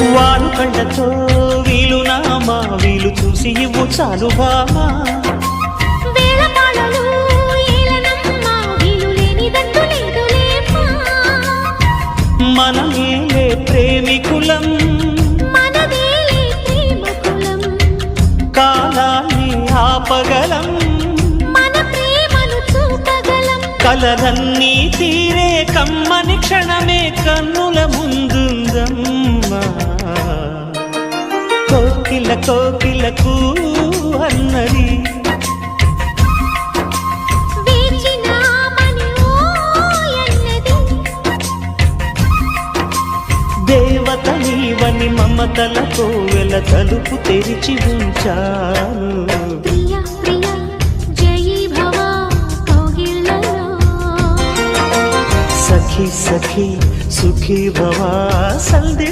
వారు కళ్ళతో వీలు నామా వీలు చూసి ఇవ్వు చాలు బామా. మనమేలే ప్రేమికులం. మనదేలే ప్రేమ కులం కాలాన్ని ఆపగలం. మన ప్రేమను చూపగలం. కలలన్నీ తీరే కమ్మని క్షణమే కోకిల కోకిలకు అన్నది. వేచినామని ఓయన్నది. దేవత నీవని మమతలతో వెల తలుపు తెరిచి కౌగిళ్ళలో సఖి సఖి సుఖీ భవా సందే